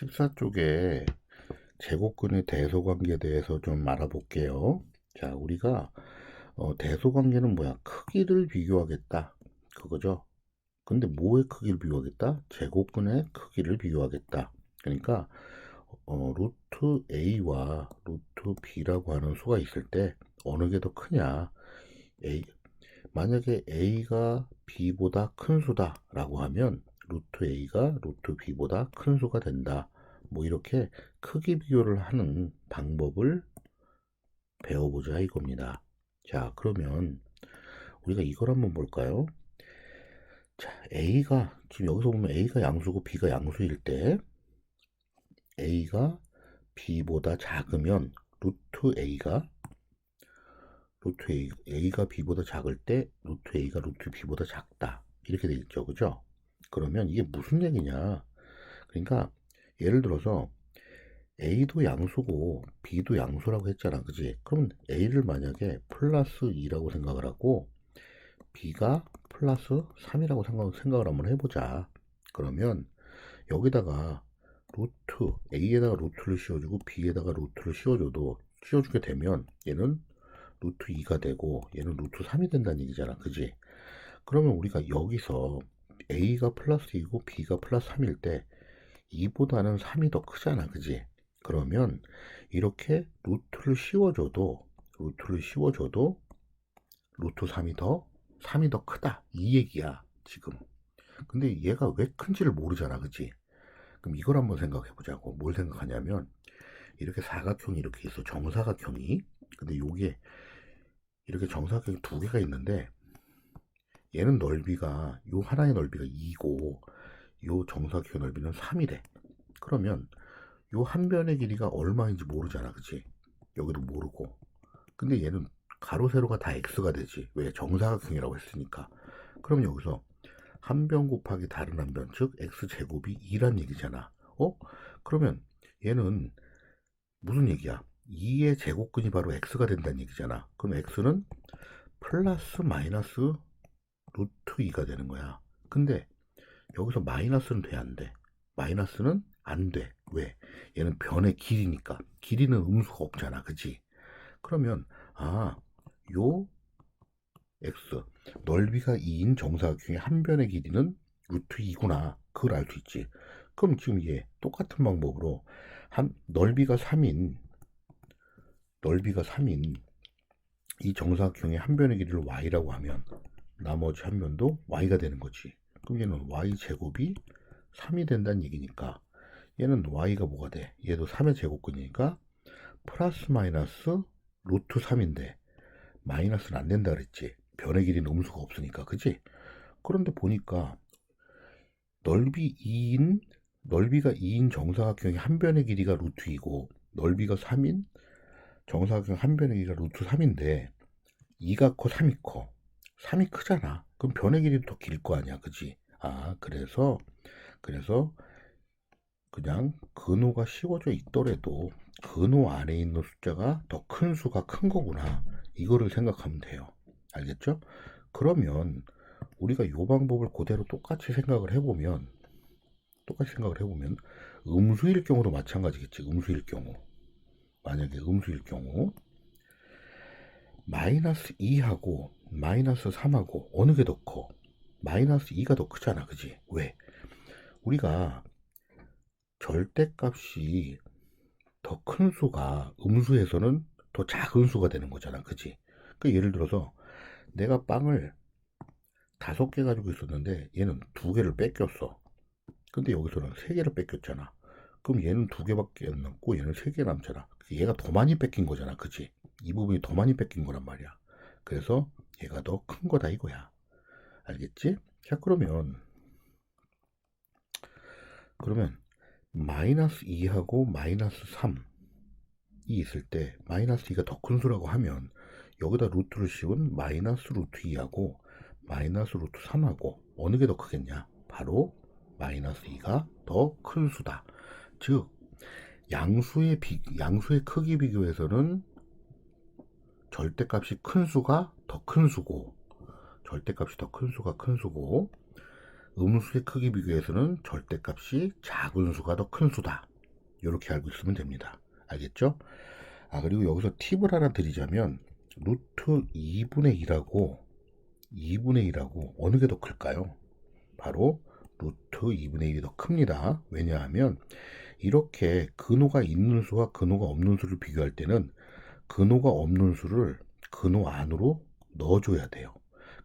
14쪽에 제곱근의 대소관계에 대해서 좀 알아볼게요. 자, 우리가 어, 대소관계는 뭐야? 크기를 비교하겠다. 그거죠. 근데 뭐의 크기를 비교하겠다? 제곱근의 크기를 비교하겠다. 그러니까 어, 루트 a와 루트 b라고 하는 수가 있을 때 어느 게 더 크냐? a 만약에 a가 b보다 큰 수다라고 하면 루트 a가 루트 b보다 큰 수가 된다. 뭐 이렇게 크기 비교를 하는 방법을 배워보자 이겁니다. 자, 그러면 우리가 이걸 한번 볼까요? 자, a가 지금 여기서 보면 a가 양수고 b가 양수일 때 a가 b보다 작으면 루트 a가 루트 A, A가 B보다 작을 때 루트 A가 루트 B보다 작다. 이렇게 되겠죠. 그죠? 그러면 이게 무슨 얘기냐? 그러니까 예를 들어서 A도 양수고 B도 양수라고 했잖아. 그지? 그러면 A를 만약에 플러스 2라고 생각을 하고 B가 플러스 3이라고 생각, 생각을 한번 해보자. 그러면 여기다가 루트 A에다가 루트를 씌워주고 B에다가 루트를 씌워줘도 씌워주게 되면 얘는 루트 2가 되고 얘는 루트 3이 된다는 얘기잖아. 그지? 그러면 우리가 여기서 A가 플러스 2고 B가 플러스 3일 때 2보다는 3이 더 크잖아. 그지? 그러면 이렇게 루트를 씌워줘도 루트를 씌워줘도 루트 3이 더 3이 더 크다. 이 얘기야. 지금. 근데 얘가 왜 큰지를 모르잖아. 그지? 그럼 이걸 한번 생각해 보자고. 뭘 생각하냐면 이렇게 사각형이 이렇게 있어. 정사각형이. 근데 요게 이렇게 정사각형이 두 개가 있는데 얘는 넓이가 요 하나의 넓이가 2고 요 정사각형 넓이는 3이래. 그러면 요 한 변의 길이가 얼마인지 모르잖아. 그치? 여기도 모르고. 근데 얘는 가로 세로가 다 x가 되지. 왜? 정사각형이라고 했으니까. 그럼 여기서 한 변 곱하기 다른 한 변, 즉 x제곱이 2란 얘기잖아. 어? 그러면 얘는 무슨 얘기야? 2의 제곱근이 바로 x가 된다는 얘기잖아. 그럼 x는 플러스 마이너스 루트 2가 되는 거야. 근데 여기서 마이너스는 돼, 안 돼? 마이너스는 안 돼. 왜? 얘는 변의 길이니까. 길이는 음수가 없잖아. 그치? 그러면, 아, 요 x, 넓이가 2인 정사각형의 한 변의 길이는 루트 2구나. 그걸 알 수 있지. 그럼 지금 얘 똑같은 방법으로 한 넓이가 3인 넓이가 3인 이 정사각형의 한 변의 길이를 y라고 하면 나머지 한 변도 y가 되는 거지. 그럼 얘는 y 제곱이 3이 된다는 얘기니까 얘는 y가 뭐가 돼? 얘도 3의 제곱근이니까 플러스 마이너스 루트 3인데 마이너스는 안 된다 그랬지. 변의 길이는 음수가 없으니까 그지? 그런데 보니까 넓이 2인 넓이가 2인 정사각형의 한 변의 길이가 루트 2고 넓이가 3인 정사각형 한 변의 길이가 루트 3인데 2가 커 3이 커 3이 크잖아. 그럼 변의 길이도 더 길 거 아니야. 그지? 아 그래서 그래서 그냥 근호가 씌워져 있더라도 근호 안에 있는 숫자가 더 큰 수가 큰 거구나. 이거를 생각하면 돼요. 알겠죠? 그러면 우리가 이 방법을 그대로 똑같이 생각을 해보면 똑같이 생각을 해보면 음수일 경우도 마찬가지겠지. 음수일 경우. 만약에 음수일 경우 마이너스 2하고 마이너스 3하고 어느 게 더 커? 마이너스 2가 더 크잖아 그지? 왜? 우리가 절대값이 더 큰 수가 음수에서는 더 작은 수가 되는 거잖아 그지? 그 예를 들어서 내가 빵을 다섯 개 가지고 있었는데 얘는 두 개를 뺏겼어 근데 여기서는 세 개를 뺏겼잖아 그럼 얘는 두 개밖에 안 남고 얘는 세 개 남잖아. 얘가 더 많이 뺏긴 거잖아. 그치? 이 부분이 더 많이 뺏긴 거란 말이야. 그래서 얘가 더 큰 거다 이거야. 알겠지? 자, 그러면 그러면 마이너스 2하고 마이너스 3이 있을 때 마이너스 2가 더 큰 수라고 하면 여기다 루트를 씌운 마이너스 루트 2하고 마이너스 루트 3하고 어느 게 더 크겠냐? 바로 마이너스 2가 더 큰 수다. 즉 양수의 비, 양수의 크기 비교에서는 절대값이 큰 수가 더 큰 수고 절대값이 더 큰 수가 큰 수고 음수의 크기 비교에서는 절대값이 작은 수가 더 큰 수다. 이렇게 알고 있으면 됩니다. 알겠죠? 아 그리고 여기서 팁을 하나 드리자면 루트 2분의 1하고 2분의 1하고 어느 게 더 클까요? 바로 루트 2분의 1이 더 큽니다. 왜냐하면 이렇게 근호가 있는 수와 근호가 없는 수를 비교할 때는 근호가 없는 수를 근호 안으로 넣어줘야 돼요.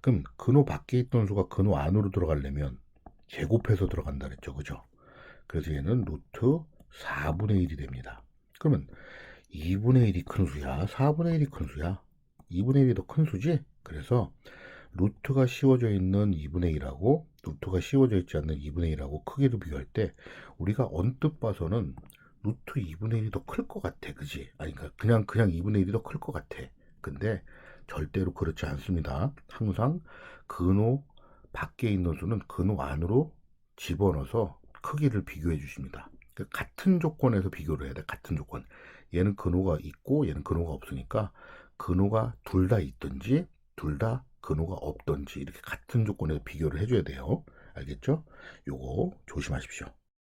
그럼 근호 밖에 있던 수가 근호 안으로 들어가려면 제곱해서 들어간다 그랬죠. 그죠? 그래서 얘는 루트 4분의 1이 됩니다. 그러면 2분의 1이 큰 수야? 4분의 1이 큰 수야? 2분의 1이 더 큰 수지? 그래서 루트가 씌워져 있는 2분의 1하고 루트가 씌워져 있지 않는 2분의 1하고 크기를 비교할 때 우리가 언뜻 봐서는 루트 2분의 1이 더 클 것 같아. 그지? 아니, 그러니까 그냥, 그냥 2분의 1이 더 클 것 같아. 근데 절대로 그렇지 않습니다. 항상 근호 밖에 있는 수는 근호 안으로 집어넣어서 크기를 비교해 주십니다. 그러니까 같은 조건에서 비교를 해야 돼. 같은 조건. 얘는 근호가 있고 얘는 근호가 없으니까 근호가 둘 다 있든지 둘 다 근호가 없든지 이렇게 같은 조건에서 비교를 해줘야 돼요. 알겠죠? 요거 조심하십시오.